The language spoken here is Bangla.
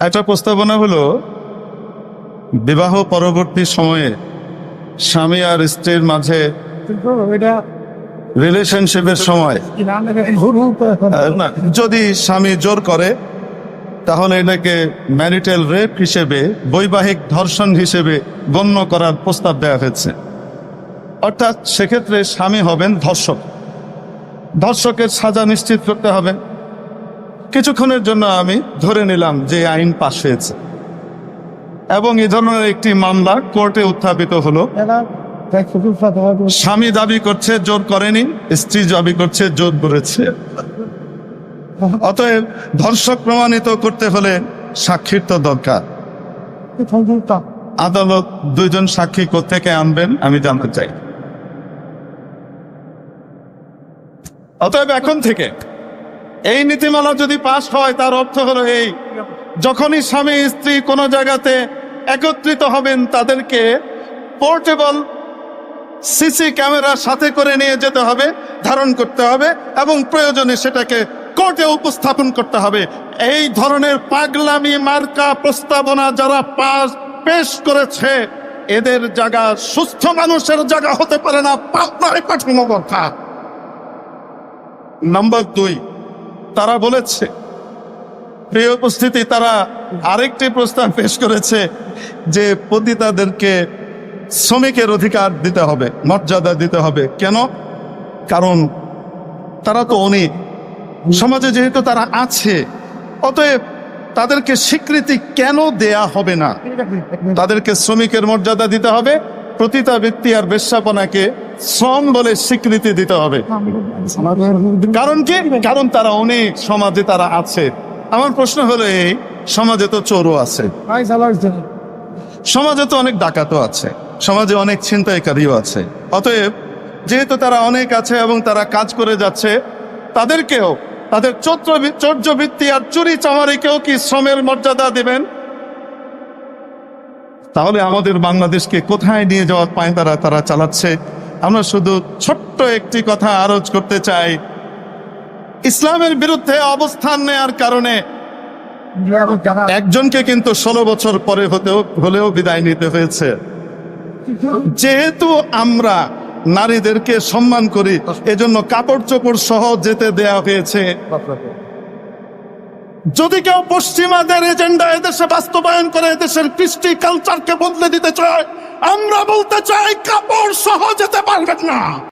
একটা প্রস্তাবনা হলো, বিবাহ পরবর্তী সময়ে স্বামী আর স্ত্রীর মাঝে রিলেশনশিপের সময়। যদি স্বামী জোর করে, তাহলে এটাকে ম্যারিটাল রেপ হিসেবে, বৈবাহিক ধর্ষণ হিসেবে গণ্য করার প্রস্তাব দেওয়া হয়েছে। অর্থাৎ সেক্ষেত্রে স্বামী হবেন ধর্ষক। ধর্ষকের সাজা নিশ্চিত করতে হবে। কিছুক্ষণের জন্য আমি ধরে নিলাম যে আইন পাশ হয়েছে। এবং এ ধরনের একটি মামলা কোর্টে উত্থাপিত হলো। স্বামী দাবি করছে, জোর করেনি, স্ত্রী দাবি করছে, জোর করেছে। অতএব ধর্ষক প্রমাণিত করতে হলে সাক্ষীর তো দরকার। আদালত দুইজন সাক্ষী থেকে আনবেন, আমি জানতে চাই। অতএব এখন থেকে এই নীতিমালা যদি পাশ হয়, তার অর্থ হলো এই, যখনই স্বামী, স্ত্রী কোনো জায়গাতে একত্রিত হবেন, তাদেরকে পোর্টেবল সিসি ক্যামেরা সাথে করে নিয়ে যেতে হবে, ধারণ করতে হবে এবং প্রয়োজনে সেটাকে কোর্টে উপস্থাপন করতে হবে। এই ধরনের পাগলামি, মার্কা প্রস্তাবনা যারা পাস পেশ করেছে, এদের জায়গা সুস্থ মানুষের জায়গা হতে পারে না পাপনায় পাঠানো কথা নম্বর দুই তারা বলেছে। প্রিয় উপস্থিতি, তারা আরেকটি প্রস্তাব পেশ করেছে যে পতিতাদেরকে শ্রমিকের অধিকার দিতে হবে, মর্যাদা দিতে হবে। কেন? কারণ তারা তো অনেক সমাজে যেহেতু তারা আছে, অতএব তাদেরকে স্বীকৃতি কেন দেয়া হবে না? তাদেরকে শ্রমিকের মর্যাদা দিতে হবে, প্রতিটা ব্যক্তি আর বেশ্যাপনাকে শ্রম বলে স্বীকৃতি দিতে হবে। কারণ কি? কারণ তারা অনেক সমাজে তারা আছে। আমার প্রশ্ন হলো এই, সমাজে তো চোরও আছে। সমাজে তো অনেক ডাকাতও আছে। সমাজে অনেক ছিনতাইকারীও আছে। অতএব, যেহেতু তারা অনেক আছে এবং তারা কাজ করে যাচ্ছে, তাদেরকেও, তাদের চোদ্র চর্যবৃত্তি আর চুরি চামারিকেও কি শ্রমের মর্যাদা দেবেন? তাহলে আমাদের বাংলাদেশকে কোথায় নিয়ে যাওয়ার পায় তারা তারা চালাচ্ছে? আমরা শুধু ছোট্ট একটি কথা আরজ করতে চাই। ইসলামের বিরুদ্ধে অবস্থান নেয়ার কারণে একজনকে কিন্তু ষোলো বছর পরে হতেও, হলেও বিদায় নিতে হয়েছে। যেহেতু আমরা নারীদেরকে সম্মান করি, এজন্য কাপড় চোপড় সহ যেতে দেয়া হয়েছে। যদি কেউ পশ্চিমাদের এজেন্ডা এদেশে বাস্তবায়ন করে এদেশের কৃষ্টি কালচারকে বদলে দিতে চায়, আমরা বলতে চাই কাপড় সহ যেতে পারবেন না।